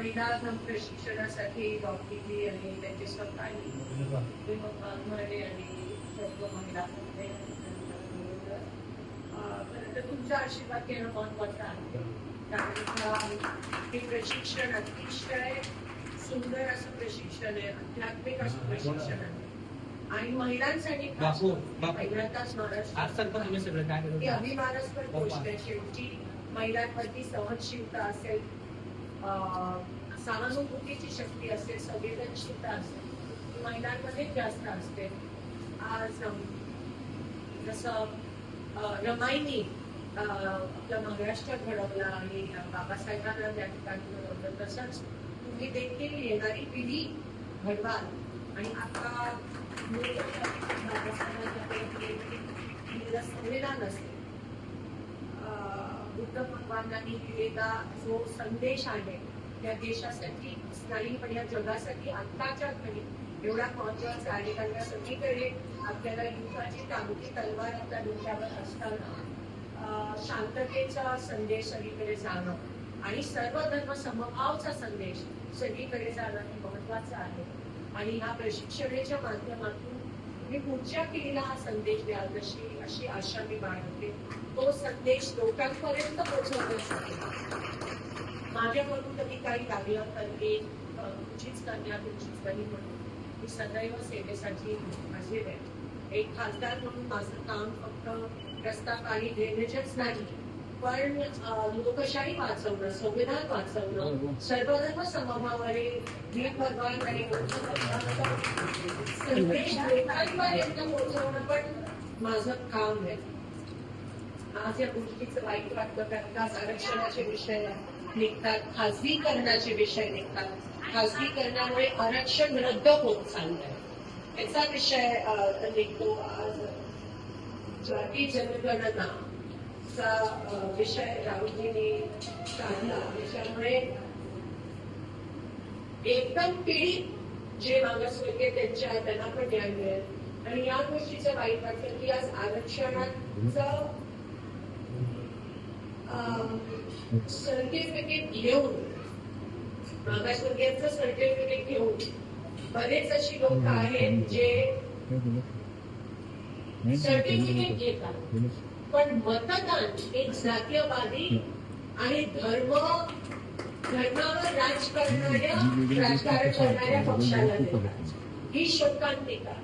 महिला प्रशिक्षणासाठी डॉक्टरजी आणि त्यांचे सहकारी विभागवाले आणि सर्व महिला खरं तर तुमचा आशीर्वाद घेणं महत्वाचं आहे. कारण का हे प्रशिक्षण अतिशय सुंदर असं प्रशिक्षण आहे आध्यात्मिक असं प्रशिक्षण आहे. आणि महिलांसाठी खास बापू, बापू. पहिल्यांदाच महाराष्ट्र ही अभिमानास्पद गोष्ट आहे शेवटी. महिलांवरती सहनशीलता असेल सहानुभूतीची शक्ती असते संवेदनशीलता असते महिलांमध्ये जास्त असते. आज जसं रमाईनी अं, आपला महाराष्ट्र घडवला आणि बाबासाहेबांना त्या ठिकाणी घडवलं तसंच तुम्ही देखील येणारी पिढी घडवाल. आणि आता बाबासाहेबांच्या संविधान असते. बुद्ध भगवानांनी दिलेला जो संदेश आहे या देशासाठी नाही पण या जगासाठी आत्ताच्या घडी एवढा महत्त्वाचा आहे. कारण का सगळीकडे आपल्याला युद्धाची तांबडी तलवार आपल्या डोक्यावर असताना शांततेचा संदेश सगळीकडे जाणं आणि सर्व धर्म समभावचा संदेश सगळीकडे जाणं हे महत्वाचं आहे. आणि ह्या प्रशिक्षणाच्या माध्यमातून मी पुढच्या पिढीला हा संदेश द्याल जशी अशी आशा मी बाळगते. तो संदेश लोकांपर्यंत पोहोचवण्यासाठी माझ्याकडून कधी काही लागलं तर मी तुझीच कन्या तुझीच बहीण म्हणून मी सदैव सेवेसाठी हजेर आहे एक खासदार म्हणून माझं काम फक्त रस्ता काही देण्याचेच नाही पण अ, लोकशाही वाचवणं संविधान वाचवणं सर्वधर्म समभावाने वीर भगवान आणि बुद्ध भगवानाचा संदेश लोकांपर्यंत पोहोचवणं पण माझं काम आहे. आज या गोष्टीचं वाईट वाटतं कारण का आरक्षणाचे विषय निघतात खासगीकरणाचे विषय निघतात. खासगीकरणामुळे आरक्षण रद्द होत चाललंय. याचा विषय निघतो आज. जाती जनगणना. चा विषय राहुजींनी काढला. त्याच्यामुळे एकदम पीडित जे मागासवर्गीय त्यांच्या त्यांना पण न्याय मिळेल. आणि या गोष्टीचं वाईट वाटतं की आज आरक्षणाचं सर्टिफिकेट घेऊन मागासवर्गीयांचं सर्टिफिकेट घेऊन बरेच अशी लोक आहेत जे सर्टिफिकेट घेतात. पण मतदान एक जातीयवादी आणि धर्म धर्मावर राज करणाऱ्या राजकारण करणाऱ्या पक्षाला ही शोकांतिका